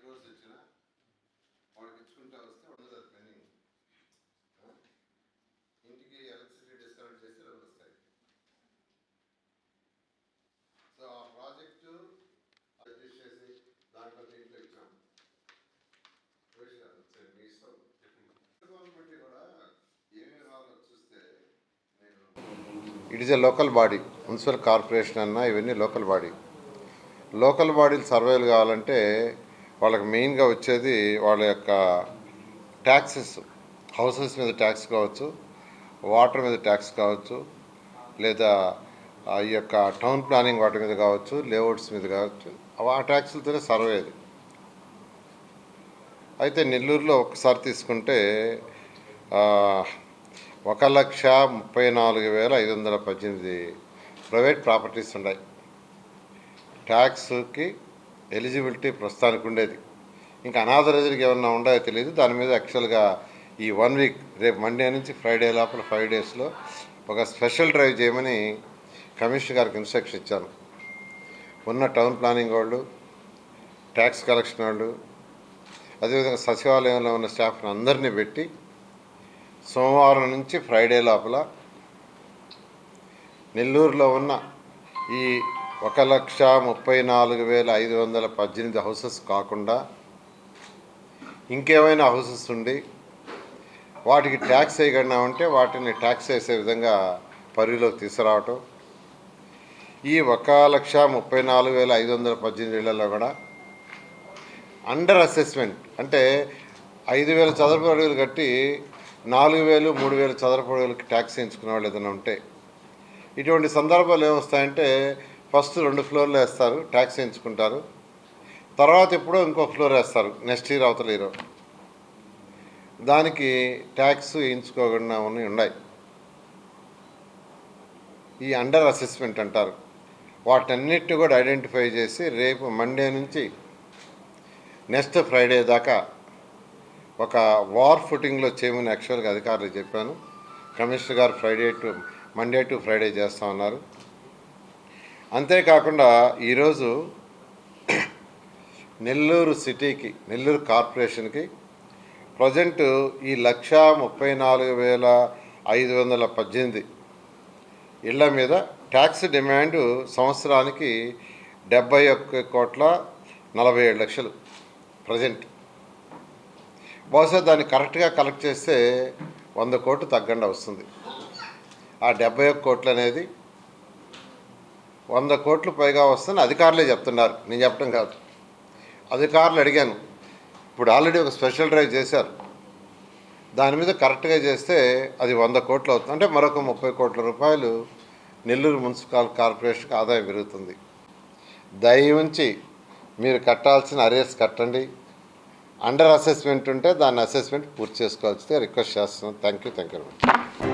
క్రోర్స్ ఇచ్చిన వాడికి ఇచ్చుకుంటా వస్తే ఉండదు అది పెండింగ్ ఇంటికి ఎలక్ట్రిసిటీ డిస్కనెక్ట్ చేసి డబ్బులు వస్తాయి. సో ఆ ప్రాజెక్టు అడ్జస్ట్ చేసి దాంట్లో దీంట్లో ఇచ్చాం. మీ ఇష్టం. గవర్నమెంట్ కూడా ఏమేమి రావాలో చూస్తే నేను it is a local body municipal corporation అన్న ఇవన్నీ లోకల్ బాడీ లోకల్ బాడీలు సర్వేలు కావాలంటే వాళ్ళకి మెయిన్గా వచ్చేది వాళ్ళ యొక్క ట్యాక్సెస్ హౌసెస్ మీద ట్యాక్స్ కావచ్చు వాటర్ మీద ట్యాక్స్ కావచ్చు లేదా ఆ ఈ యొక్క టౌన్ ప్లానింగ్ వాటి మీద కావచ్చు లేఅవుట్స్ మీద కావచ్చు ఆ ట్యాక్సులతోనే సర్వే అది. అయితే నెల్లూరులో ఒకసారి తీసుకుంటే ఒక లక్ష ముప్పై నాలుగు వేల ఐదు వందల పద్దెనిమిది ప్రైవేట్ ప్రాపర్టీస్ ఉన్నాయి. ట్యాక్స్కి ఎలిజిబిలిటీ ప్రస్తుతానికి ఉండేది. ఇంకా అనాథరైజ్కి ఏమన్నా ఉన్నాయో తెలియదు దాని మీద యాక్చువల్గా ఈ వన్ వీక్ రేపు మండే నుంచి ఫ్రైడే లోపల ఫైవ్ డేస్లో ఒక స్పెషల్ డ్రైవ్ చేయమని కమిషనర్ గారికి ఇన్స్ట్రక్షన్ ఇచ్చాను. ఉన్న టౌన్ ప్లానింగ్ వాళ్ళు ట్యాక్స్ కలెక్షన్ వాళ్ళు అదేవిధంగా సచివాలయంలో ఉన్న స్టాఫ్ని అందరినీ పెట్టి సోమవారం నుంచి ఫ్రైడే లోపల నెల్లూరులో ఉన్న ఈ ఒక లక్ష ముప్పై నాలుగు వేల ఐదు వందల పద్దెనిమిది హౌసెస్ కాకుండా ఇంకేమైనా హౌసెస్ ఉండి వాటికి ట్యాక్స్ వేయగలిగినామంటే వాటిని ట్యాక్స్ వేసే విధంగా పరిధిలోకి తీసుకురావటం. ఈ ఒక లక్ష ముప్పై నాలుగు వేల ఐదు వందల పద్దెనిమిది ఇళ్ళలో కూడా అండర్ అసెస్మెంట్ అంటే ఐదు వేల చదరపు అడుగులు కట్టి నాలుగు వేలు మూడు వేల చదరపు అడుగులకి ట్యాక్స్ వేయించుకునే వాళ్ళు ఏదైనా ఉంటే. ఇటువంటి సందర్భాలు ఏమొస్తాయంటే ఫస్ట్ రెండు ఫ్లోర్లు వేస్తారు ట్యాక్స్ ఎంచుకుంటారు. తర్వాత ఎప్పుడో ఇంకో ఫ్లోర్ వేస్తారు నెక్స్ట్ ఇయర్ అవతల ఇయర్. దానికి ట్యాక్స్ వేయించుకోకుండా ఉన్నాయి ఉన్నాయి. ఈ అండర్ అసెస్మెంట్ అంటారు. వాటన్నిటిని కూడా ఐడెంటిఫై చేసి రేపు మండే నుంచి నెక్స్ట్ ఫ్రైడే దాకా ఒక వార్ ఫుటింగ్లో చేయమని యాక్చువల్గా అధికారులు చెప్పాను. కమిషనర్ గారు Friday to Monday to Friday చేస్తా ఉన్నారు. అంతేకాకుండా ఈరోజు నెల్లూరు సిటీకి నెల్లూరు కార్పొరేషన్కి ప్రజెంట్ ఈ లక్ష ముప్పై నాలుగు వేల ఐదు వందల పద్దెనిమిది ఇళ్ళ మీద ట్యాక్స్ డిమాండ్ సంవత్సరానికి డెబ్బై ఒక్క కోట్ల నలభై ఏడు లక్షలు ప్రజెంట్. బహుశా దాన్ని కరెక్ట్గా కలెక్ట్ చేస్తే వంద కోట్లు తగ్గండి వస్తుంది. ఆ డెబ్బై ఒక్క కోట్లు అనేది వంద కోట్లు పైగా వస్తుందని అధికారులే చెప్తున్నారు. నేను చెప్పడం కాదు. అధికారులు అడిగాను. ఇప్పుడు ఆల్రెడీ ఒక స్పెషల్ డ్రైవ్ చేశారు. దాని మీద కరెక్ట్గా చేస్తే అది వంద కోట్లు అవుతుంది. అంటే మరొక ముప్పై కోట్ల రూపాయలు నెల్లూరు మున్సిపల్ కార్పొరేషన్కి ఆదాయం పెరుగుతుంది. దయవుంచి మీరు కట్టాల్సిన అరేస్ కట్టండి. అండర్ అసెస్మెంట్ ఉంటే దాన్ని అసెస్మెంట్ పూర్తి చేసుకోవాల్సి రిక్వెస్ట్ చేస్తున్నాను. Thank you thank you